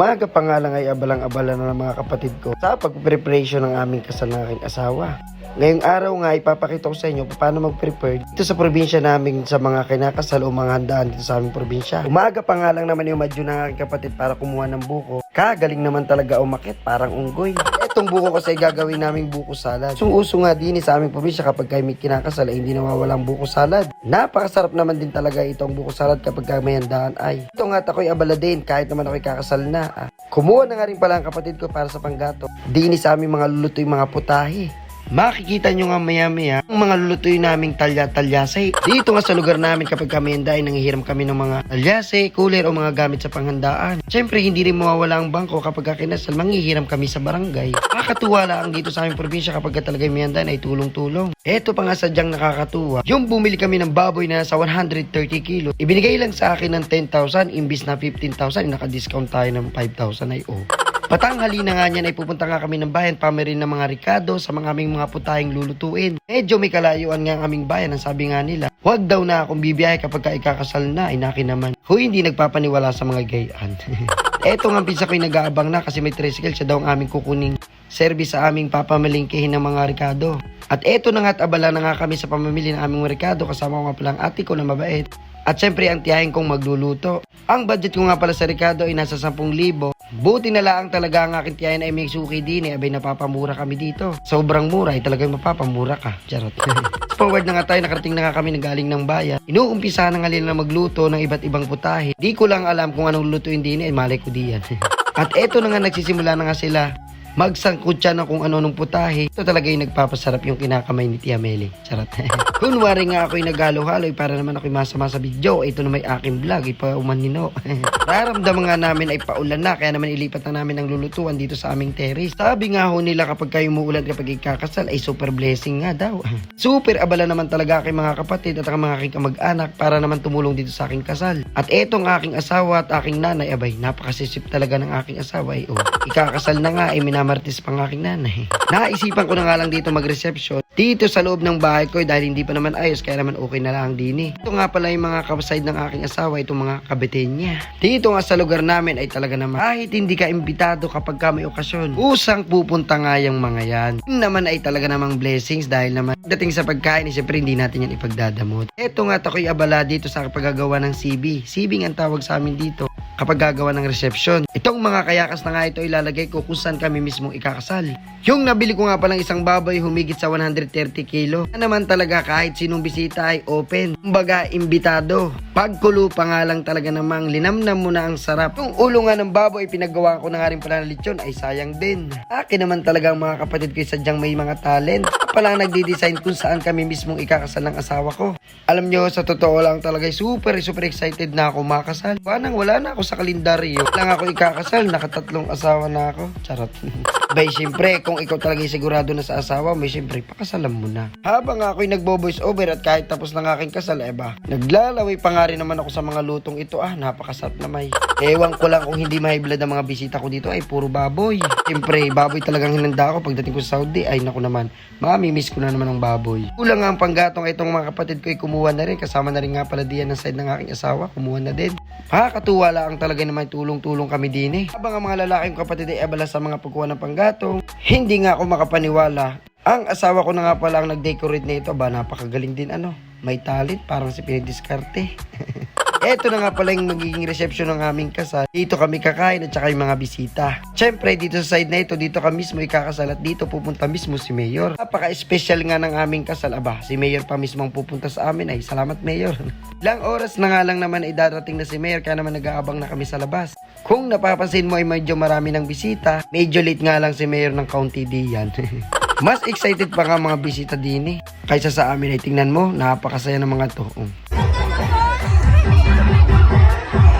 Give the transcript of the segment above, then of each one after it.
Umaga pa nga lang ay abalang-abala na ng mga kapatid ko sa pag-preparation ng aming kasal ng aking asawa. Ngayong araw nga ipapakita ko sa inyo paano mag-prepare dito sa probinsya namin sa mga kinakasal o mga handaan dito sa aming probinsya. Umaga pa nga lang naman yung madyo ng aking kapatid para kumuha ng buko. Kagaling naman talaga umakit, parang unggoy. Etong buko kasi gagawin naming buko salad. Usong-uso nga din eh, sa aming probinsya kapag kayo may kinakasal ay hindi nawawalang buko salad. Napakasarap naman din talaga itong buko salad kapag ka may handaan ay. Ito nga ako'y abala din kahit naman ako'y kakasal na. Ah. Kumuha na nga rin pala ang kapatid ko para sa panggato. Dini sa aming mga lulutoy mga putahe. Makikita nyo nga maya maya ang mga lulutoy naming talya-talyase. Dito nga sa lugar namin kapag kami henday, nangihiram kami ng mga talyase, cooler o mga gamit sa panghandaan. Siyempre hindi rin mawawala ang bangko kapag kakinasal, manghihiram kami sa barangay. Nakakatuwa lang dito sa aming probinsya kapag ka talaga may handaan ay tulong-tulong. Eto pa nga sadyang nakakatuwa. Yung bumili kami ng baboy na sa 130 kilo, ibinigay lang sa akin ng 10,000 imbis na 15,000, naka-discount tayo ng 5,000 ay oh. Patanghali na nga niyan ay pupunta nga kami ng bayan pamirin ng mga rikado sa mga aming mga putahing lulutuin. Medyo may kalayuan nga ang aming bayan ang sabi nga nila. Huwag daw na akong bibiyahe kapag ka ikakasal na ay naki naman. Huy, hindi nagpapaniwala sa mga gayaan. Eto nga pinsa ko'y nag-aabang na kasi may tricycle siya daw ang aming kukuning service sa aming papamalingkihin ng mga rikado. At eto na nga at abala na nga kami sa pamamili ng aming rikado kasama ko nga pala ang ate ko na mabait. At syempre ang tiyahin kong magluluto. Ang budget ko nga pala sa Ricardo ay nasa 10,000. Buti na lang talaga ang aking tiyahin ay may suki din eh. Abay napapamura kami dito. Sobrang mura ay talagang mapapamura ka. Charot. Forward na nga tayo, nakarating na nga kami ng galing ng bayan. Inuumpisa na nga nila na magluto ng iba't ibang putahe. Di ko lang alam kung anong lutuin din eh. Malay ko diyan. At eto na nga nagsisimula na nga sila magsangkot siya ng kung ano nung putahe. Ito talaga yung nagpapasarap yung kinakamay ni Tia Meli. Charot. Kunwari nga ako'y naghalo-haloy para naman ako'y masama sa video. Ito na may aking vlog. Ipa umanino. Nararamdaman nga namin ay paulan na. Kaya naman ilipat na namin ang lulutuan dito sa aming terrace. Sabi nga ho nila kapag kayo muulan kapag ikakasal ay super blessing nga daw. super abala naman talaga aking mga kapatid at ang mga aking kamag-anak para naman tumulong dito sa aking kasal. At etong aking asawa at aking nanay, abay, napakasisip talaga ng aking asawa. Ay, oh, ikakasal na nga, ay minamartis pang aking nanay. Naisipan ko na nga lang dito mag-reception dito sa loob ng bahay ko eh, dahil hindi pa naman ayos kaya naman okay na lang din eh. Ito nga pala yung mga kapaside ng aking asawa, itong mga kabeten niya. Dito nga sa lugar namin ay talaga naman kahit hindi ka imbitado kapag ka may okasyon, usang pupunta nga yung mga yan. Yun naman ay talaga namang blessings dahil naman dating sa pagkain, eh, syempre hindi natin yan ipagdadamot. Ito nga ako'y abala dito sa paggagawa ng CB. CB ang tawag sa amin dito kapag gagawa ng reception. Itong mga kayakas na nga ito ilalagay ko kung saan kami mismo ikakasal. Yung nabili ko nga palang isang baboy humigit sa 130 kilo. Na naman talaga kahit sinong bisita ay open. Kumbaga, imbitado. Pagkulo pa nga lang talaga namang linamnam mo na ang sarap. Yung ulo nga ng baboy pinagawa ko na nga rin pala ng lechon ay sayang din. Akin naman talaga ang mga kapatid ko sadyang may mga talent. Pala nagdi-design kung saan kami mismong ikakasal ng asawa ko. Alam nyo, sa totoo lang talaga super super excited na ako makasal. Parang wala na ako sa kalendaryo. Lang ako ikakasal, nakatatlong asawa na ako. Charot. Bay, siyempre, kung ikaw talaga sigurado na sa asawa mo, siyempre, pakasalan mo na. Habang ako'y nagbo-voice over at kahit tapos ng aking kasal, eh ba, naglalaway pa nga rin naman ako sa mga lutong ito. Ah, napakasarap na may. Ewan ko lang kung hindi mahiblad ang mga bisita ko dito ay puro baboy. Siyempre, baboy talagang hinanda ako pagdating ko sa Saudi. Ay, naku naman, mamimiss ko na naman ang baboy. Kulang nga ang panggatong itong mga kapatid ko ay kumuha na rin. Kasama na rin nga pala diyan ng side ng aking asawa. Kumuha na din. Nakakatuwa lang talaga naman tulong-tulong kami din eh. Habang ang mga lalaking kapatid ay abala sa mga pagkuha ng panggatong, hindi nga ako makapaniwala. Ang asawa ko na nga pala ang nag-decorate nito ba, napakagaling din ano. May talent, parang si pinidiskarte. Eto na nga pala yung magiging reception ng aming kasal. Dito kami kakain at saka yung mga bisita. Siyempre, dito sa side na ito, dito ka mismo ikakasal at dito pupunta mismo si Mayor. Napaka-special nga ng aming kasal. Aba, si Mayor pa mismo ang pupunta sa amin. Ay, salamat Mayor. Ilang oras na nga lang naman ay darating na si Mayor kaya naman nag-aabang na kami sa labas. Kung napapansin mo ay medyo marami ng bisita, medyo late nga lang si Mayor ng County diyan. Mas excited pa nga mga bisita din eh. Kaysa sa amin ay tingnan mo, napakasaya ng mga to.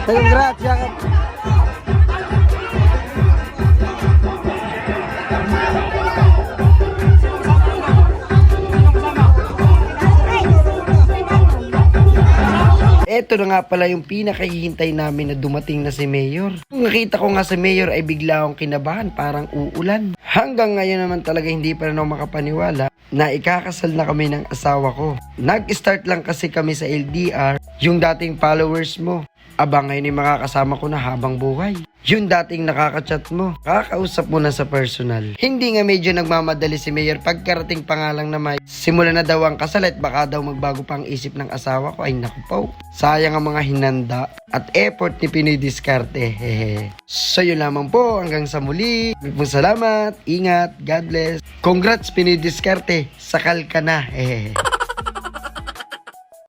Congrats, Jacob. Eto na nga pala yung pinakahihintay namin na dumating na si Mayor. Nung nakita ko nga si Mayor ay bigla akong kinabahan, parang uulan. Hanggang ngayon naman talaga hindi pa rin ako makapaniwala na ikakasal na kami ng asawa ko. Nag-start lang kasi kami sa LDR, yung dating followers mo. Aba ngayon ay makakasama ko na habang buhay. Yung dating nakakachat mo, kakausap mo na sa personal. Hindi nga medyo nagmamadali si Mayor pagkarating pa nga lang na may simula na daw ang kasal at baka daw magbago pa ang isip ng asawa ko. Ay naku po, sayang ang mga hinanda at effort ni Pinoy Diskarte. Hehe. So yun lamang po, hanggang sa muli. Pong salamat, ingat, God bless. Congrats Pinoy Diskarte, sakal ka na. Hehe.